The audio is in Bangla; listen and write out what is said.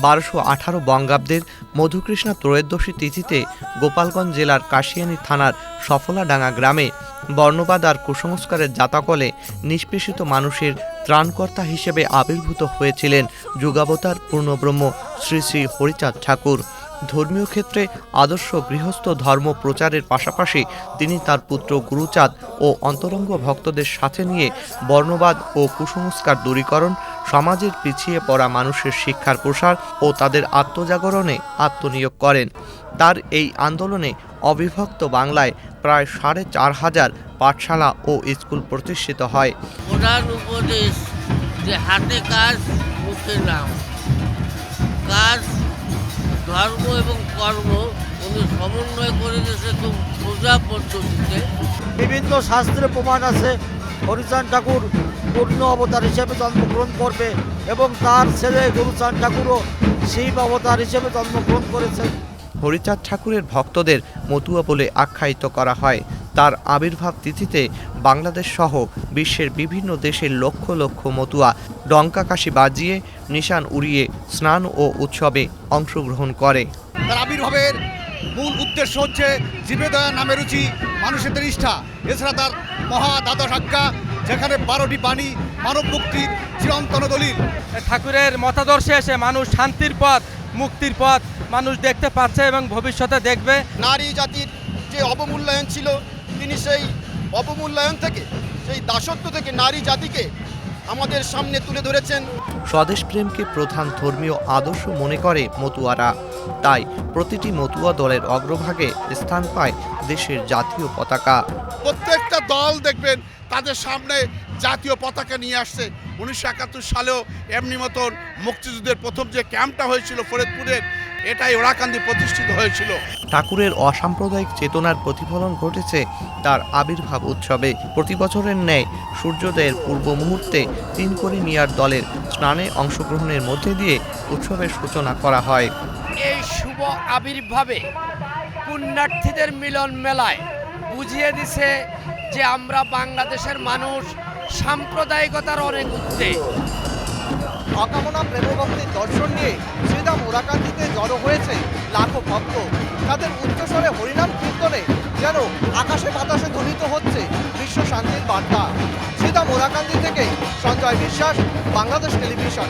বারোশো আঠারো বঙ্গাব্দের মধুকৃষ্ণা ত্রয়োদশী তিথিতে গোপালগঞ্জ জেলার কাশিয়ানী থানার সফলাডাঙ্গা গ্রামে বর্ণবাদ আর কুসংস্কারের জাতাকলে নিষ্পেষিত মানুষের ত্রাণকর্তা হিসেবে আবির্ভূত হয়েছিলেন যুগাবতার পূর্ণব্রহ্ম শ্রী শ্রী হরিচাঁদ ঠাকুর। ধর্মীয় ক্ষেত্রে আদর্শ গৃহস্থ ধর্ম প্রচারের পাশাপাশি তিনি তার পুত্র গুরুচাঁদ ও অন্তরঙ্গ ভক্তদের সাথে নিয়ে বর্ণবাদ ও কুসংস্কার দূরীকরণ, সমাজের পিছিয়ে পড়া মানুষের শিক্ষার প্রসার ও তাদের আত্মজাগরণে আত্মনিয়োগ করেন। তার এই আন্দোলনে অবিভক্ত বাংলায় প্রায় সাড়ে চার হাজার পাঠশালা ও স্কুল প্রতিষ্ঠিত হয়। উপদেশ যে হাতে কাজ, মুখে নাম। কাজ ধর্ম এবং কর্ম উনি সমন্বয় করে দিয়েছে খুব সোজা পদ্ধতিতে। বিভিন্ন শাস্ত্রে প্রমাণ আছে হরিচাঁদ ঠাকুর পূর্ণ অবতার হিসেবে জন্মগ্রহণ করবে এবং তার ছেলে গুরুচাঁদ ঠাকুরও শিব অবতার হিসেবে জন্মগ্রহণ করেছেন। হরিচাঁদ ঠাকুরের ভক্তদের মতুয়া বলে আখ্যায়িত করা হয়। তার আবির্ভাব তিথিতে বাংলাদেশ সহ বিশ্বের বিভিন্ন দেশের লক্ষ লক্ষ মতুয়া ডঙ্কা কাশি বাজিয়ে নিশান উড়িয়ে স্নান ও উৎসবে অংশগ্রহণ করে। তার আবির্ভাবের মূল উদ্দেশ্য হচ্ছে জীবেদয়া নামে রুচি মানুষের নিষ্ঠা এছাড়া তার মহা দ্বাদশ আজ্ঞা যেখানে বারোটি বাণী মানব মুক্তির চিরন্তন দলিল। ঠাকুরের মতাদর্শে এসে মানুষ শান্তির পথ মুক্তির পথ মানুষ দেখতে পাচ্ছে এবং ভবিষ্যতে দেখবে। নারী জাতির যে অবমূল্যায়ন ছিল তিনি সেই অবমূল্যায়ন থেকে সেই দাসত্ব থেকে নারী জাতিকে আমাদের সামনে তুলে ধরেছেন। স্বদেশপ্রেমকে প্রধান ধর্মীয় আদর্শ মনে করে মতুয়ারা। তাই প্রতিটি মতুয়া দলের অগ্রভাগে স্থান পায় দেশের জাতীয় পতাকা। প্রত্যেকটা দল দেখবেন তাদের সামনে জাতীয় পতাকা নিয়ে আসছে। উনিশশো একাত্তর সালেও এমনি মতন মুক্তিযুদ্ধের প্রথম যে ক্যাম্পটা হয়েছিল ফরিদপুরের এটাই ওরাকান্দি প্রতিষ্ঠিত হয়েছিল। ঠাকুরের অসাম্প্রদায়িক চেতনার প্রতিফলন ঘটেছে তার আবির্ভাব উৎসবে। প্রতি বছরের ন্যায় সূর্যোদয়ের পূর্ব মুহূর্তে তিন করে মিয়ার দলের স্নানে অংশগ্রহণের মধ্যে দিয়ে উৎসবের সূচনা করা হয়। এই শুভ আবির্ভাবে পুণ্যার্থীদের মিলন মেলায় বুঝিয়ে দিছে যে আমরা বাংলাদেশের মানুষ সাম্প্রদায়িকতার অনেক ঊর্ধ্বে অকামনা প্রেমভক্তির দর্শন নিয়ে শ্রীদাম ওরাকান্দিতে জড়ো হয়েছে লাখো ভক্ত। তাদের উচ্চস্বরে হরিনাম কীর্তনে যেন আকাশে বাতাসে ধ্বনিত হচ্ছে বিশ্ব শান্তির বার্তা। শ্রীদাম ওরাকান্দি থেকে সঞ্জয় বিশ্বাস, বাংলাদেশ টেলিভিশন।